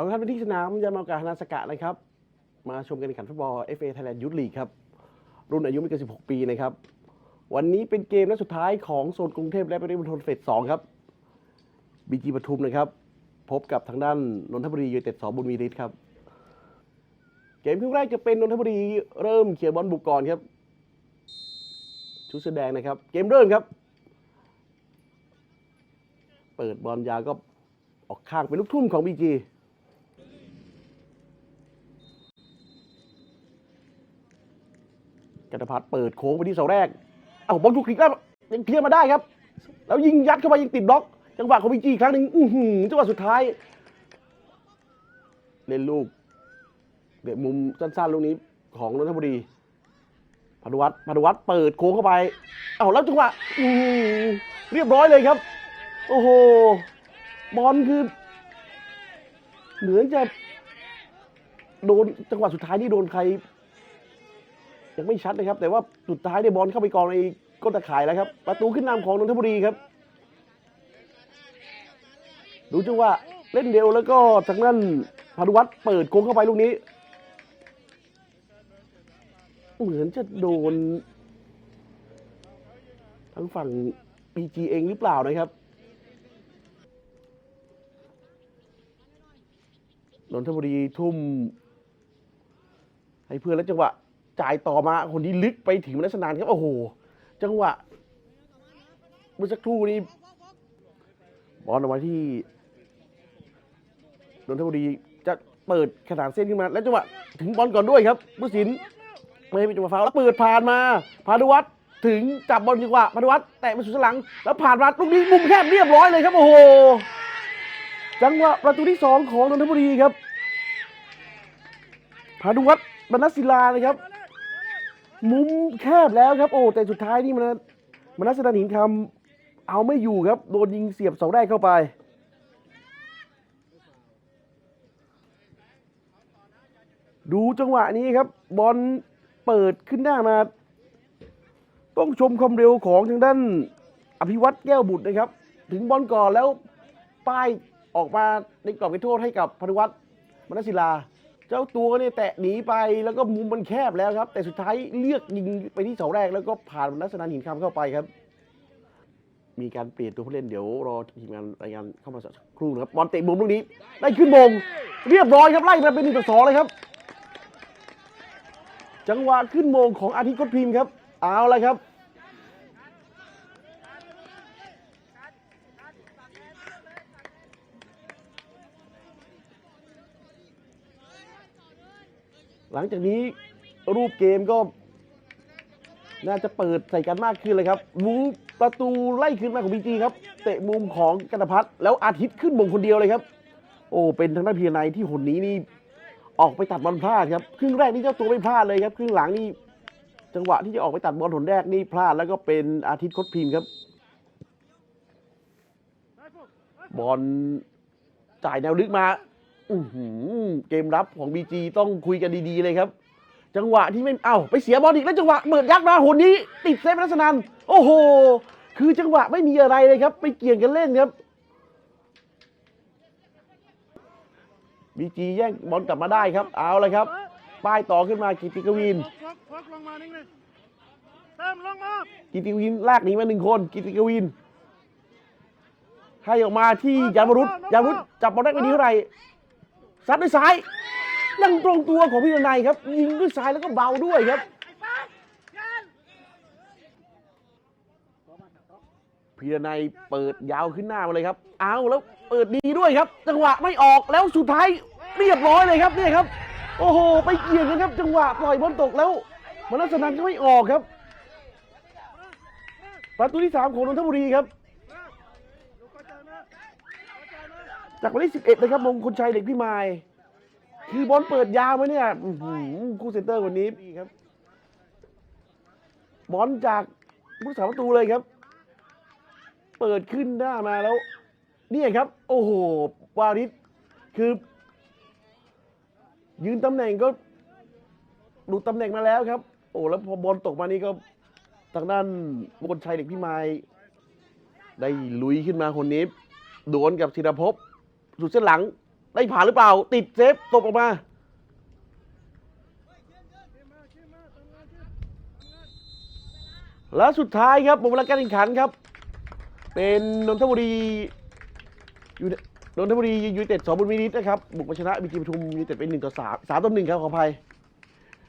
ขอท่านไปที่สนามยามากาฮานาสกะนะครับ มาชมการแข่งขันฟุตบอล FA Thailand Youth League ครับ รุ่นอายุไม่เกิน 16 ปีนะครับ วันนี้เป็นเกมนัดสุดท้ายของโซนกรุงเทพและปริมณฑลเฟส2ครับบีจีปทุมนะครับ พบกับทางด้านนนทบุรียูเต็ดสบุญมีฤทธิ์ครับ เกมครึ่งแรกจะเป็นนนทบุรีเริ่มเขียนบอลบุกก่อนครับ ชุดเสื้อแดงนะครับ เกมเริ่มครับ เปิดบอลยาวก็ออกข้างเป็นลูกทุ่มของบีจี กันพัฒน์เปิดโค้งไปที่เสาแรก เอาบอลถูกคลิกแล้วยังเคลียร์มาได้ครับ แล้วยิงยัดเข้าไปยังติดบล็อก จังหวะของบีจีอีกครั้งหนึ่งอื้อหือจังหวะสุดท้าย เล่นลูกเดี๋ยวมุมสั้นๆลูกนี้ของนนทบุรีพานุวัฒน์พานุวัฒน์เปิดโค้งเข้าไป เอาแล้วจังหวะอื้อหือเรียบร้อยเลยครับ โอ้โห บอลคือ เหมือนจะโดนจังหวะสุดท้ายนี่โดนใคร ยังไม่ชัดนะครับ แต่ว่าสุดท้ายเนี่ยบอลเข้าไปกองในก้นตะข่ายแล้วครับ ประตูขึ้นนำของนนทบุรีครับ ดูจังหวะเล่นเร็วแล้วก็ทางนั้นพานุวัฒน์เปิดโค้งเข้าไปลูกนี้ เหมือนจะโดนทางฝั่งปีจีเองหรือเปล่านะครับนนทบุรีทุ่ม ให้เพื่อนแล้วจังหวะ จ่ายต่อมาคนที่ลึกไปถึงมนัสนานครับโอ้โห จังหวะเมื่อสักครู่นี้บอลออกมาที่นนทบุรีจะเปิดขนาดเส้นขึ้นมา แล้วจังหวะถึงบอลก่อนด้วยครับผู้สินไม่ให้เป็นจังหวะฟาวแล้วเปิดผ่านมาพานุวัฒน์ถึงจับบอลจังหวะพานุวัฒน์แตะไปสู่สนหลัง แล้วผ่านมาลูกนี้มุมแคบเรียบร้อยเลยครับโอ้โหจังหวะประตูที่สองของนนทบุรีครับพานุวัฒน์บรรณศิลานะครับ มุมแคบแล้วครับโอ้แต่สุดท้ายนี่มันมนัสนันหินคำเอาไม่อยู่ครับ โดนยิงเสียบเสาแรกเข้าไปดูจังหวะนี้ครับ บอลเปิดขึ้นหน้ามา ต้องชมความเร็วของทางด้าน อภิวัตรแก้วบุตรนะครับ ถึงบอลก่อนแล้วป้ายออกมาในกรอบเขตโทษให้กับพนุวัฒน์มนศิลา เจ้าตัวเนี่ยแตะหนีไปแล้วก็มุมมันแคบแล้วครับ แต่สุดท้ายเลือกยิงไปที่เสาแรกแล้วก็ผ่านนัสนันหินคำเข้าไปครับ มีการเปลี่ยนตัวผู้เล่นเดี๋ยวรอทีมงานรายงานเข้ามาสักครู่นะครับบอลเตะมุมลูกนี้ ได้ขึ้นมงเรียบร้อยครับไล่มาเป็นหนึ่งต่อสองเลยครับ จังหวะขึ้นมงของอาทิตย์กพิมพ์ครับ เอาละครับ หลังจากนี้รูปเกมก็ น่าจะเปิดใส่กันมากขึ้นเลยครับมุมประตูไล่ขึ้นมาของบีจีครับ เตะมุมของกันพัฒแล้วอาทิตย์ขึ้นมงคนเดียวเลยครับ โอ้เป็นทางด้านพีนัยที่หนนี้นี่ออกไปตัดบอลพลาดครับครึ่งแรกนี่เจ้าตัวไม่พลาดเลยครับครึ่งหลังนี่จังหวะที่จะออกไปตัดบอลหนแรกนี่พลาดแล้วก็เป็นอาทิตย์คดพิมพ์ครับ บอลจ่ายแนวลึกมา อือหือเกมรับของบีจีต้องคุยกันดีๆเลยครับ จังหวะที่ไม่เอ้าไปเสียบอลอีกแล้วจังหวะเปิดยัดมาหนนี้ ติดเซฟรัศนันโอ้โห คือจังหวะไม่มีอะไรเลยครับ ไปเกี่ยงกันเล่นครับบีจีแย่งบอลกลับมาได้ครับ เอาเลยครับ ป้ายต่อขึ้นมากิติกวินกพกลงมานิ่งๆเติมลงมากิติกวินลากหนีมาหนึ่งคน กิติกวินให้ออกมาที่ยานวรุษยานวรุษจับบอลได้ไม่ดีเท่าไหร่ ซัดด้วยซ้ายยังตรงตัวของพี่นายครับ ยิงด้วยซ้ายแล้วก็เบาด้วยครับพีรนัยเปิดยาวขึ้นหน้ามาเลยครับ เอาแล้วเปิดดีด้วยครับ จังหวะไม่ออกแล้วสุดท้ายเรียบร้อยเลยครับเนี่ยครับ โอ้โห ไปเกี่ยงกันครับ จังหวะปล่อยบอลตกแล้วมนัสนันก็ไม่ออกครับ ประตูที่สามของนนทบุรีครับ ดูกระจายมา จากวันที่11นะครับมงคลชัยเด็กพี่มายคือบอลเปิดยาวมาเนี่ยอื้อหือคู่เซนเตอร์คนนี้ดีครับบอลจากผู้สาประตูเลยครับ เปิดขึ้นหน้ามาแล้วเนี่ยครับ โอ้โหวาริสคือ ยืนตำแหน่งก็ดูตำแหน่งมาแล้วครับ โอ้แล้วพอบอลตกมานี่ก็ทางด้านมงคลชัยเด็กพี่มายได้ลุยขึ้นมาคนนี้โดนกับธีรภพ สุดเส้นหลัง ได้ผ่านหรือเปล่า ติดเซฟตกออกมา และสุดท้ายครับหมดเวลาการแข่งขันครับ เป็นนนทบุรีอยู่นนทบุรียูเต็ดสองบุญมินิตนะครับ บุกมาชนะบีจีปทุมยูเต็ดเป็นหนึ่งต่อสามสามต่อหนึ่งครับขออภัย